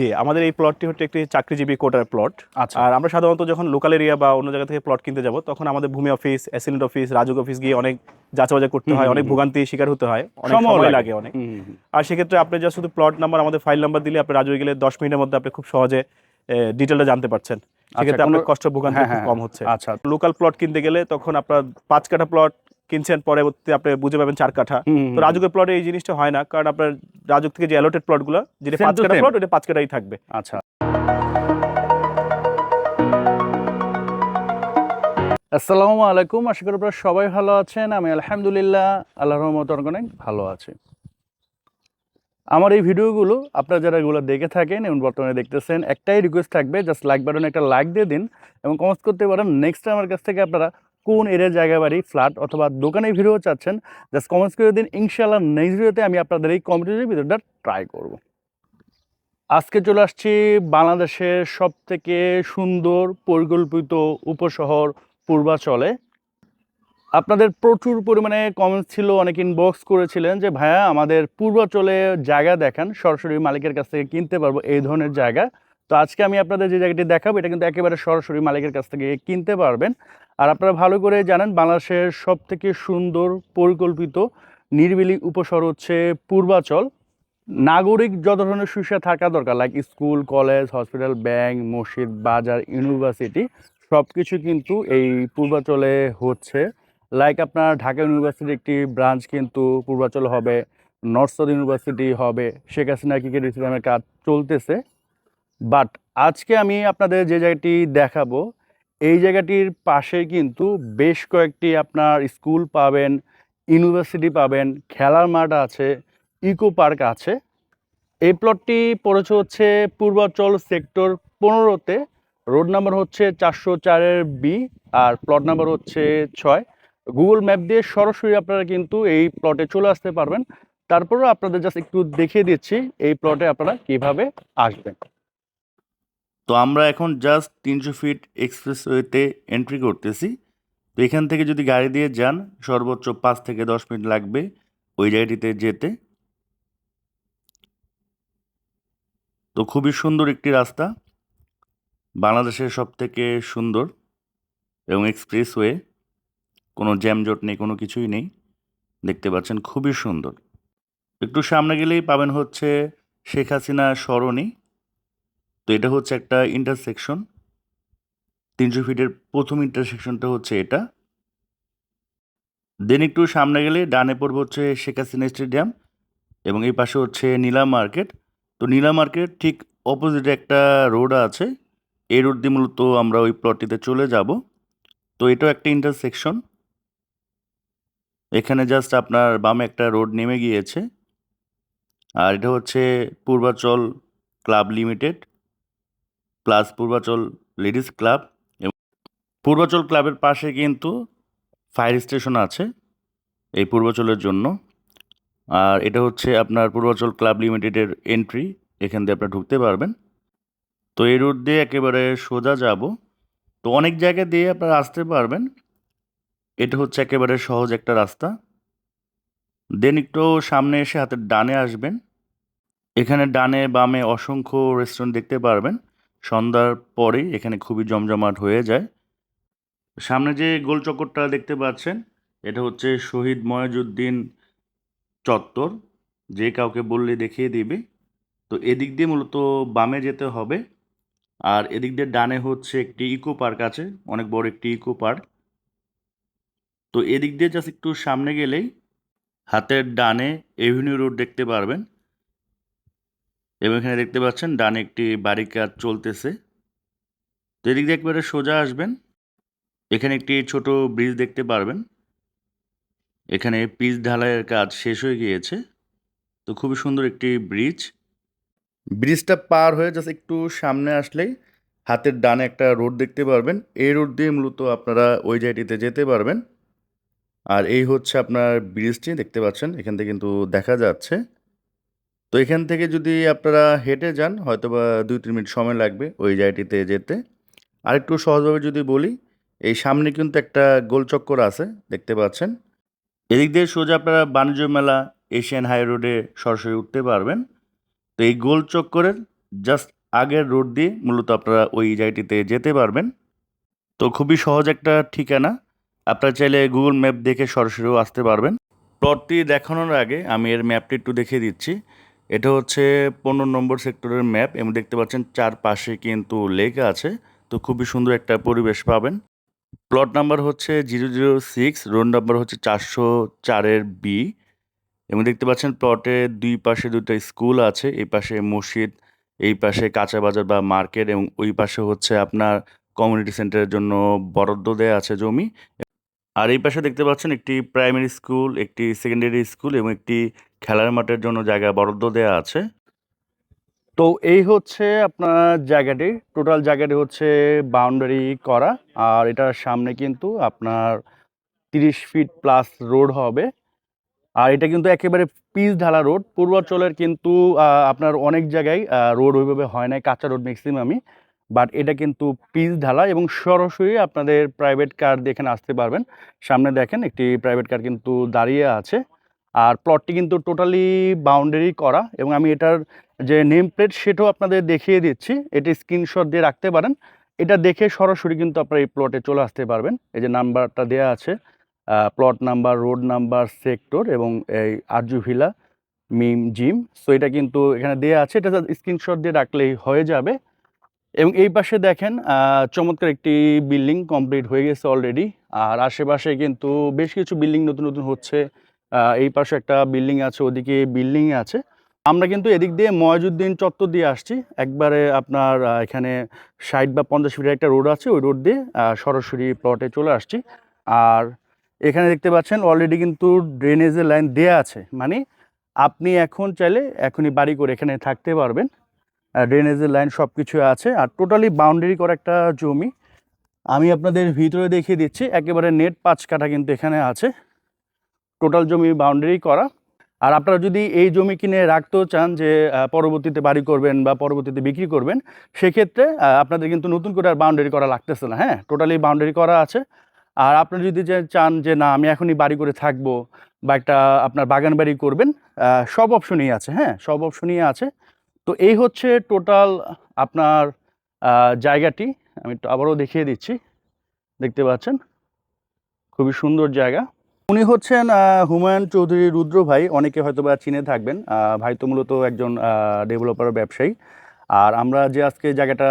জি আমাদের এই প্লটটি হচ্ছে একটি চাকরিজীবী কোটার প্লট আচ্ছা আর আমরা সাধারণত যখন লোকাল এরিয়া বা অন্য জায়গা থেকে প্লট কিনতে যাব তখন আমাদের ভূমি office accident office Rajuk office গিয়ে অনেক যাচাবাজা করতে হয় অনেক। ভোগান্তি শিকার হতে হয় অনেক সময় লাগে। অনেক। আর সেক্ষেত্রে আপনি যা শুধু প্লট নাম্বার আমাদের ফাইল নাম্বার দিলে আপনি রাজু গেলে দশ মিনিটের মধ্যে আপনি খুব সহজে ডিটেলটা জানতে পারছেন সেক্ষেত্রে আপনার কষ্ট ভোগান্তি হ্যাঁ, খুব হ্যাঁ, কম হচ্ছে আচ্ছা লোকাল প্লট কিনতে গেলে তখন আপনার পাঁচ কাঠা প্লট কিনছেন পরবর্তী আপনি বুঝে পাবেন চার কাঠা। তো রাজুকের প্লটে এই জিনিসটা হয় না কারণ আপনার রাজুক থেকে যে অ্যালোটেড প্লটগুলো যেটা পাঁচ কাঠা প্লট ওটা পাঁচ কাঠাই থাকবে। আচ্ছা। আসসালামু আলাইকুম আশা করি আপনারা সবাই ভালো আছেন। আমি আলহামদুলিল্লাহ আল্লাহর রহমত অনেক ভালো আছি। আমার এই ভিডিওগুলো আপনারা যারা এগুলো দেখে থাকেন এবং বর্তমানে দেখতেছেন একটাই রিকোয়েস্ট থাকবে জাস্ট লাইক বাটনে একটা লাইক দিয়ে দিন এবং কমেন্টস করতে পারেন। নেক্সট আমার কাছ থেকে আপনারা কোন এরিয়ার জায়গা বাড়ি, ফ্ল্যাট অথবা দোকানে ভিডিও চাচ্ছেন, জাস্ট কমেন্টস করে দিন। ইনশাল্লাহ নেক্সট ভিডিওতে আমি আপনাদের এই কম্পিটিটিভ ভিডিওটা ট্রাই করব। আজকে চলে আসছি বাংলাদেশের সব থেকে সুন্দর পরিকল্পিত উপশহর পূর্বাচলে। আপনাদের প্রচুর পরিমাণে কমেন্টস ছিল, অনেক ইনবক্স করেছিলেন যে, ভাইয়া, আমাদের পূর্বাচলে জায়গা দেখান, সরাসরি মালিকের কাছ থেকে কিনতে পারব এই ধরনের জায়গা। তো আজকে আমি আপনাদের যে জায়গাটি দেখাবো, এটা কিন্তু একেবারে সরাসরি মালিকের কাছ থেকে কিনতে পারবেন। আর আপনারা ভালো করে জানেন, বাংলাদেশের সব থেকে সুন্দর পরিকল্পিত নিরিবিলি উপসর হচ্ছে পূর্বাচল। নাগরিক যত ধরনের সুবিধা থাকা দরকার like school college hospital bank মসজিদ, বাজার ইউনিভার্সিটি সব কিছু কিন্তু এই পূর্বাচলে হচ্ছে। লাইক আপনার ঢাকা ইউনিভার্সিটির একটি ব্রাঞ্চ কিন্তু পূর্বাচল হবে নর্থ সাউথ ইউনিভার্সিটি হবে, শেখ হাসিনা ক্রিকেট স্টেডিয়ামের কাজ চলতেছে। বাট আজকে আমি আপনাদের যে জায়গাটি দেখাবো এই জায়গাটির পাশে কিন্তু বেশ কয়েকটি আপনার স্কুল পাবেন, ইউনিভার্সিটি পাবেন, খেলার মাঠ আছে, ইকো পার্ক আছে। এই প্লটটি পড়েছে হচ্ছে পূর্বাচল সেক্টর পনেরোতে, রোড নাম্বার হচ্ছে চারশো চারের বি আর প্লট নাম্বার হচ্ছে ছয়। গুগল ম্যাপ দিয়ে সরাসরি আপনারা কিন্তু এই প্লটে চলে আসতে পারবেন। তারপরেও আপনাদের জাস্ট একটু দেখিয়ে দিচ্ছি এই প্লটে আপনারা কীভাবে আসবেন। তো আমরা এখন জাস্ট তিনশো ফিট এক্সপ্রেসওয়েতে এন্ট্রি করতেছি। তো এখান থেকে যদি গাড়ি দিয়ে যান, সর্বোচ্চ পাঁচ থেকে দশ মিনিট লাগবে ওই জায়গাটিতে যেতে। তো খুবই সুন্দর একটি রাস্তা। বাংলাদেশের সব থেকে সুন্দর এবং এক্সপ্রেসওয়ে কোনো জ্যামজট নেই, কোনো কিছুই নেই। দেখতে পাচ্ছেন খুবই সুন্দর। একটু সামনে গেলেই পাবেন হচ্ছে শেখ হাসিনা সরণি। তো এটা হচ্ছে একটা ইন্টারসেকশন তিনশো ফিটের প্রথম ইন্টারসেকশনটা হচ্ছে এটা। দেন একটু সামনে গেলে ডানে পড়বে হচ্ছে শেখ হাসিনা স্টেডিয়াম এবং এই পাশে হচ্ছে নীলা মার্কেট তো নীলা মার্কেট ঠিক অপোজিটে একটা রোড আছে। এই রোড দিয়ে মূলত আমরা ওই প্লটটিতে চলে যাব। তো এটাও একটা ইন্টারসেকশন এখানে জাস্ট আপনার বামে একটা রোড নেমে গিয়েছে। আর এটা হচ্ছে Purbachal Club Limited. Plus Purbachal Ladies Club এবং পূর্বাচল ক্লাবের পাশে কিন্তু ফায়ার স্টেশন আছে এই পূর্বাচলের জন্য। আর এটা হচ্ছে আপনার পূর্বাচল ক্লাব লিমিটেডের এন্ট্রি, এখান দিয়ে আপনারা ঢুকতে পারবেন। তো এই রোড দিয়ে একেবারে সোজা যাব। তো অনেক জায়গা দিয়ে আপনারা আসতে পারবেন। এটা হচ্ছে একেবারে সহজ একটা রাস্তা। দেন একটু সামনে এসে হাতের ডানে আসবেন। এখানে ডানে বামে অসংখ্য রেস্টুরেন্ট দেখতে পারবেন। সন্ধ্যার পরেই এখানে খুবই জমজমাট হয়ে যায়। সামনে যে গোল চক্করটা দেখতে পাচ্ছেন, এটা হচ্ছে শহীদ ময়াজুদ্দিন চত্বর। যে কাউকে বললে দেখিয়ে দিবে। তো এদিক দিয়ে মূলত বামে যেতে হবে। আর এদিক দিয়ে ডানে হচ্ছে একটি ইকো পার্ক আছে, অনেক বড় একটি ইকো পার্ক। তো এদিক দিয়ে জাস্ট একটু সামনে গেলেই হাতের ডানে এভিনিউ রোড দেখতে পারবেন। এবং এখানে দেখতে পাচ্ছেন ডানে একটি বাড়ি কাজ চলতেছে। তো এদিক দিয়ে একবারে সোজা আসবেন। এখানে একটি ছোট ব্রিজ দেখতে পারবেন। এখানে পিচ ঢালাইয়ের কাজ শেষ হয়ে গিয়েছে। তো খুবই সুন্দর একটি ব্রিজ। ব্রিজটা পার হয়ে জাস্ট একটু সামনে আসলেই হাতের ডানে একটা রোড দেখতে পারবেন। এই রোড দিয়ে মূলত আপনারা ওই জায়গাটিতে যেতে পারবেন। আর এই হচ্ছে আপনার ব্রিজটি, দেখতে পাচ্ছেন? এখান থেকে কিন্তু দেখা যাচ্ছে। তো এখান থেকে যদি আপনারা হেঁটে যান হয়তো বা দুই তিন মিনিট সময় লাগবে ওই জায়গাটিতে যেতে। আর একটু সহজভাবে যদি বলি, এই সামনে কিন্তু একটা গোল চক্কর আছে, দেখতে পাচ্ছেন। এদিক দিয়ে সোজা আপনারা বাণিজ্য মেলা, এশিয়ান হাই রোডে সরাসরি উঠতে পারবেন। তো এই গোল চক্করের জাস্ট আগের রোড দিয়ে মূলত আপনারা ওই জায়গাটিতে যেতে পারবেন। তো খুবই সহজ একটা ঠিকানা। আপনারা চাইলে গুগল ম্যাপ দেখে সরাসরিও আসতে পারবেন। প্লটটি দেখানোর আগে আমি এর ম্যাপটি একটু দেখিয়ে দিচ্ছি। এটা হচ্ছে পনেরো নম্বর সেক্টরের ম্যাপ, এবং দেখতে পাচ্ছেন চারপাশে কিন্তু লেক আছে। তো খুবই সুন্দর একটা পরিবেশ পাবেন। প্লট নাম্বার হচ্ছে zero zero six, road number হচ্ছে চারশো চারের বি, এবং দেখতে পাচ্ছেন প্লটের দুই পাশে দুটো স্কুল আছে, এই পাশে মসজিদ, এই পাশে কাঁচা বাজার বা মার্কেট, এবং ওই পাশে হচ্ছে আপনার কমিউনিটি সেন্টারের জন্য বরাদ্দ দেওয়া আছে জমি। আর এই পাশে দেখতে পাচ্ছেন একটি প্রাইমারি স্কুল একটি সেকেন্ডারি স্কুল এবং একটি খেলার মাঠের জন্য জায়গা বরাদ্দ দেওয়া আছে। তো এই হচ্ছে আপনার জায়গাটি। টোটাল জায়গাটি হচ্ছে বাউন্ডারি করা। আর এটার সামনে কিন্তু আপনার তিরিশ ফিট প্লাস রোড হবে। আর এটা কিন্তু একেবারে পিচ ঢালা রোড পূর্বাঞ্চলের কিন্তু আপনার অনেক জায়গায় রোড ওইভাবে হয় না কাঁচা রোড ম্যাক্সিমামই বাট এটা কিন্তু পিচ ঢালা এবং সরাসরি আপনাদের প্রাইভেট কার দিয়ে এখানে আসতে পারবেন। সামনে দেখেন একটি প্রাইভেট কার কিন্তু দাঁড়িয়ে আছে। আর প্লটটি কিন্তু টোটালি বাউন্ডারি করা এবং আমি এটার যে নেম প্লেট সেটাও আপনাদের দেখিয়ে দিচ্ছি। এটি স্ক্রিনশট দিয়ে রাখতে পারেন। এটা দেখে সরাসরি কিন্তু আপনারা এই প্লটে চলে আসতে পারবেন। এই যে নাম্বারটা দেওয়া আছে plot number road number sector এবং এই আরজু ভিলা মিম জিম সো এটা কিন্তু এখানে দেওয়া আছে। এটা স্ক্রিনশট দিয়ে রাখলেই হয়ে যাবে। এবং এই পাশে দেখেন চমৎকার একটি বিল্ডিং কমপ্লিট হয়ে গেছে অলরেডি আর আশেপাশে কিন্তু বেশ কিছু বিল্ডিং নতুন নতুন হচ্ছে। এই পাশে একটা বিল্ডিং আছে, ওদিকে বিল্ডিং আছে। আমরা কিন্তু এদিক দিয়ে ময়জুদ্দিন চত্বর দিয়ে আসছি। একবারে আপনার এখানে ষাট বা পঞ্চাশ ফিটের একটা রোড আছে, ওই রোড দিয়ে সরাসরি প্লটে চলে আসছি। আর এখানে দেখতে পাচ্ছেন অলরেডি কিন্তু ড্রেনেজের লাইন দেয়া আছে। মানে আপনি এখন চাইলে এখনই বাড়ি করে এখানে থাকতে পারবেন। ড্রেনেজের লাইন সব কিছু আছে। আর টোটালি বাউন্ডারি করা একটা জমি, আমি আপনাদের ভিতরে দেখিয়ে দিচ্ছি। একেবারে নেট পাঁচ কাঠা কিন্তু এখানে আছে। টোটাল জমি বাউন্ডারি করা। আর আপনারা যদি এই জমি কিনে রাখতেও চান যে পরবর্তীতে বাড়ি করবেন বা পরবর্তীতে বিক্রি করবেন, সেক্ষেত্রে আপনাদের কিন্তু নতুন করে আর বাউন্ডারি করা লাগতেছে না। হ্যাঁ টোটালি বাউন্ডারি করা আছে। আর আপনারা যদি যে চান যে, না, আমি এখনই বাড়ি করে থাকব বা একটা আপনার বাগান বাড়ি করবেন সব অপশনই আছে। হ্যাঁ সব অপশনই আছে। তো এই হচ্ছে টোটাল আপনার জায়গাটি। আমি একটু আবারও দেখিয়ে দিচ্ছি। দেখতে পাচ্ছেন? খুবই সুন্দর জায়গা। উনি হচ্ছেন হুমায়ুন চৌধুরী রুদ্র ভাই। অনেকে হয়তো বা চিনে থাকবেন। ভাই তো মূলত একজন ডেভেলপার ব্যবসায়ী। আর আমরা যে আজকে জায়গাটা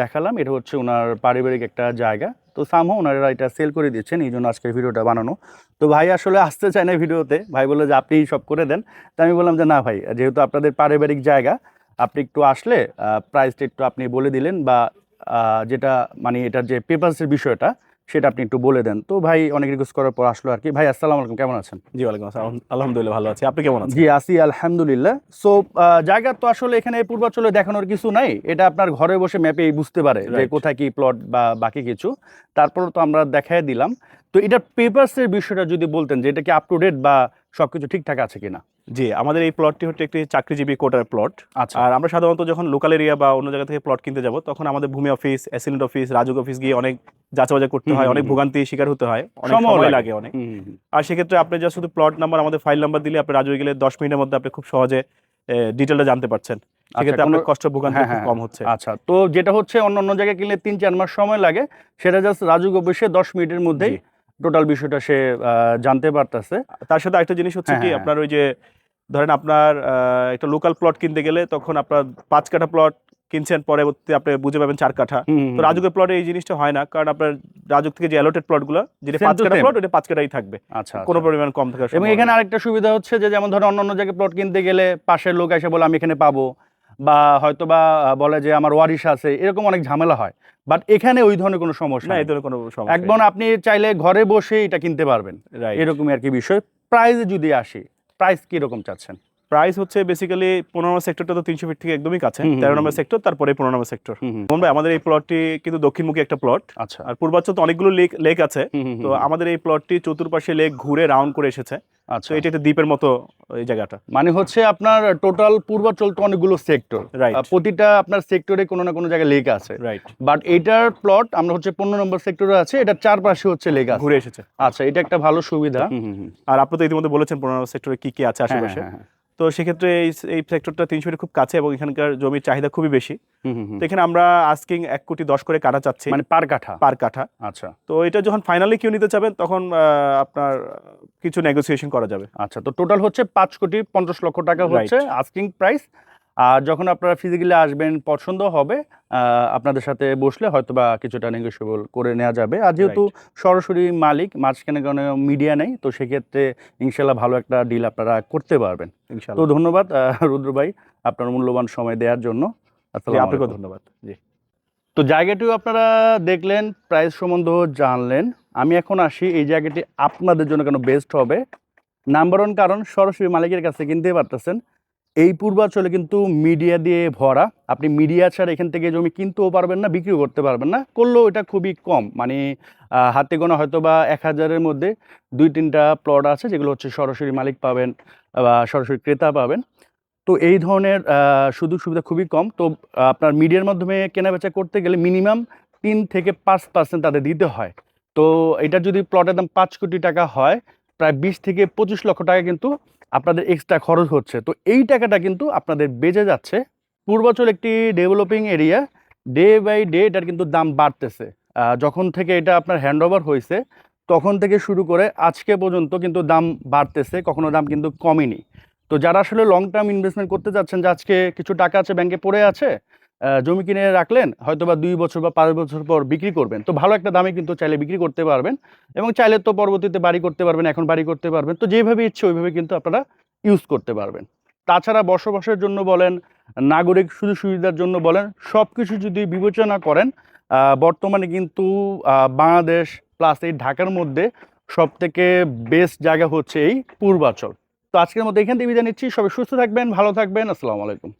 দেখালাম, এটা হচ্ছে ওনার পারিবারিক একটা জায়গা। তো সামহ ওনারা এটা সেল করে দিচ্ছেন, এই জন্য আজকের ভিডিওটা বানানো। তো ভাই আসলে আসতে চায় না ভিডিওতে। ভাই বলল যে আপনি সব করে দেন। তো আমি বললাম যে, না ভাই, যেহেতু আপনাদের পারিবারিক জায়গা আপনি একটু আসলে প্রাইসটা একটু আপনি বলে দিলেন বা যেটা মানে এটার যে পেপারসের বিষয়টা সেটা আপনি একটু বলে দেন। তো ভাই অনেক রিকোয়েস্ট করার পর আসলো আর কি। ভাই আসসালাম আলাইকুম কেমন আছেন? জি ওয়ালাইকুম আসসালাম। আলহামদুলিল্লাহ ভালো আছি। আপনি কেমন আছেন? জি আসি আলহামদুলিল্লাহ। সো জায়গা তো আসলে এখানে পূর্বাচলে দেখানোর কিছু নাই। এটা আপনার ঘরে বসে ম্যাপে বুঝতে পারে যে কোথায় কি প্লট বা বাকি কিছু। তারপর তো আমরা দেখাই দিলাম। তো এটা পেপারসের বিষয়টা যদি বলতেন যে এটা কি আপ টু ডেট বা সবকিছু ঠিকঠাক আছে কিনা? জি আমাদের এই প্লটটি হচ্ছে একটি চাকরিজীবী কোটার প্লট আচ্ছা। আর আমরা সাধারণত যখন লোকাল এরিয়া বা অন্য জায়গা থেকে প্লট কিনতে যাব তখন আমাদের ভূমি অফিস অ্যাসিলেন্ট অফিস রাজুক অফিস গিয়ে অনেক যাচাবাজা করতে হয় অনেক ভোগান্তি শিকার হতে হয় অনেক সময় লাগে। অনেক। আর সেক্ষেত্রে আপনি যা শুধু প্লট নাম্বার আমাদের ফাইল নাম্বার দিলে আপনি রাজু গেলে দশ মিনিটের মধ্যে আপনি খুব সহজে ডিটেলটা জানতে পারছেন। সেক্ষেত্রে আপনার কষ্ট ভোগান্তি হ্যাঁ, হ্যাঁ, কম হচ্ছে। আচ্ছা তো যেটা হচ্ছে অন্য অন্য জায়গায় কিনলে তিন চার মাস সময় লাগে সেটা জাস্ট রাজুক অফিসে দশ মিনিটের মধ্যেই। টোটাল বিষয়টা সে জানতে পারতেছে। তার সাথে আরেকটা জিনিস হচ্ছে হ্যাঁ, কি হ্যাঁ, আপনার ওই যে ধরেন আপনার একটা লোকাল প্লট কিনতে গেলে তখন আপনার পাঁচ কাঠা প্লট কিনছেন পরবর্তী আপনি বুঝে পাবেন চার কাঠা। তো রাজুকের প্লটে এই জিনিসটা হয় না কারণ আপনার রাজুক থেকে যে অ্যালোটেড প্লটগুলো যেটা পাঁচ কাঠা প্লট ওটা পাঁচ কাঠাই থাকবে। আচ্ছা কোনো আচ্ছা। পরিমাণ কম থাকার এবং এখানে আরেকটা সুবিধা হচ্ছে যে যেমন ধরো অন্য অন্য জায়গায় প্লট কিনতে গেলে পাশের লোক এসে বলে আমি এখানে পাবো। বা হয়তো বা বলে যে আমার ওয়ারিশ আছে এরকম অনেক ঝামেলা হয়। বাট এখানে ওই ধরনের কোনো সমস্যা না এই ধরনের কোনো সমস্যা একদম আপনি চাইলে ঘরে বসে এটা কিনতে পারবেন। এরকমই আর কি বিষয়। প্রাইস যদি আসে প্রাইস কীরকম চাচ্ছেন? প্রাইস হচ্ছে বেসিক্যালি পনেরো নম্বর সেক্টরটা তো তিনশো ফিট থেকে একদমই কাছে। তেরো নম্বর সেক্টর তারপরে পনেরো নম্বর সেক্টর হুম। ভাই আমাদের এই প্লটটি কিন্তু দক্ষিণমুখী একটা প্লট আচ্ছা। আর পূর্বাঞ্চল তো অনেকগুলো লেক লেক আছে। তো আমাদের এই প্লটটি চতুর্পাশে লেক ঘুরে রাউন্ড করে এসেছে। আচ্ছা। এটা একটা দ্বীপের মতো এই জায়গাটা। মানে হচ্ছে আপনার টোটাল পূর্বাচল তো অনেকগুলো সেক্টর রাইট প্রতিটা আপনার সেক্টরে কোনো না কোনো জায়গায় লেক আছে। রাইট বাট এটার প্লট আমরা হচ্ছে পনেরো নম্বর সেক্টরে আছে এটার চারপাশে হচ্ছে লেক আছে। ঘুরে এসেছে। আচ্ছা এটা একটা ভালো সুবিধা। আর আপনি তো ইতিমধ্যে বলেছেন পনেরো নম্বর সেক্টরে কি কি আছে হ্যাঁ, আশেপাশে। হ্যাঁ, হ্যাঁ। তো সেক্ষেত্রে এই এই সেক্টরটা তিনশো মিটার খুব কাছে এবং এখানকার জমির চাহিদা খুবই বেশি। তো এখানে আমরা আস্কিং এক কোটি দশ করে কাটা চাচ্ছি। মানে পার কাঠা? পার কাঠা। আচ্ছা। তো এটা যখন ফাইনালি কেউ নিতে চাবেন তখন আপনার কিছু নেগোসিয়েশন করা যাবে। আচ্ছা তো টোটাল হচ্ছে পাঁচ কোটি পঞ্চাশ লক্ষ টাকা হচ্ছে আস্কিং প্রাইস আর যখন আপনারা ফিজিক্যালি আসবেন পছন্দ হবে আপনাদের সাথে বসলে হয়তো বা কিছুটা নেগোসিয়েবল করে নেওয়া যাবে। আর যেহেতু সরাসরি মালিক মাঝখানে কোনো মিডিয়া নেই তো সেক্ষেত্রে ইনশাল্লাহ ভালো একটা ডিল আপনারা করতে পারবেন। তো ধন্যবাদ রুদ্র ভাই আপনার মূল্যবান সময় দেওয়ার জন্য। আপনাকেও ধন্যবাদ। জি। তো জায়গাটিও আপনারা দেখলেন প্রাইস সম্বন্ধেও জানলেন। আমি এখন আসি এই জায়গাটি আপনাদের জন্য কেন বেস্ট হবে? নাম্বার ওয়ান কারণ সরাসরি মালিকের কাছে কিনতে পারতেছেন। এই পূর্বাঞ্চলে কিন্তু মিডিয়া দিয়ে ভরা। আপনি মিডিয়া ছাড়া এখান থেকে জমি কিনতেও পারবেন না, বিক্রিও করতে পারবেন না। করলেও এটা খুবই কম। মানে হাতে গোনা হয়তো বা এক হাজারের মধ্যে দুই, তিনটা প্লট আছে যেগুলো হচ্ছে সরাসরি মালিক পাবেন বা সরাসরি ক্রেতা পাবেন। তো এই ধরনের সুযোগ সুবিধা খুবই কম। তো আপনার মিডিয়ার মাধ্যমে কেনাবেচা করতে গেলে মিনিমাম তিন থেকে পাঁচ পার্সেন্ট তাদের দিতে হয়। তো এটা যদি প্লটের দাম পাঁচ কোটি টাকা হয়, প্রায় বিশ থেকে পঁচিশ লক্ষ টাকা কিন্তু আপনাদের এক্সট্রা খরচ হচ্ছে। তো এই টাকাটা কিন্তু আপনাদের বেঁচে যাচ্ছে। পূর্বাচল একটি developing area day by day এটার কিন্তু দাম বাড়তেছে। যখন থেকে এটা আপনার হ্যান্ড ওভার হয়েছে, তখন থেকে শুরু করে আজকে পর্যন্ত কিন্তু দাম বাড়তেছে, কখনো দাম কিন্তু কমেনি। তো যারা আসলে লং টার্ম ইনভেস্টমেন্ট করতে যাচ্ছেন, যে আজকে কিছু টাকা আছে ব্যাংকে পড়ে আছে জমি কিনে রাখলেন হয়তো বা দুই বছর বা পাঁচ বছর পর বিক্রি করবেন। তো ভালো একটা দামে কিন্তু চাইলে বিক্রি করতে পারবেন এবং চাইলে তো পরবর্তীতে বাড়ি করতে পারবেন, এখন বাড়ি করতে পারবেন। তো যেভাবে ইচ্ছে ওইভাবে কিন্তু আপনারা ইউজ করতে পারবেন। তাছাড়া বসবাসের জন্য বলেন, নাগরিক সুযোগ সুবিধার জন্য বলেন সব কিছু যদি বিবেচনা করেন বর্তমানে কিন্তু বাংলাদেশ প্লাস এই ঢাকার মধ্যে সব থেকে বেস্ট জায়গা হচ্ছে এই পূর্বাচল। তো আজকের মধ্যে এখান থেকে বিদায় নিচ্ছি। সবাই সুস্থ থাকবেন, ভালো থাকবেন। আসসালামু আলাইকুম।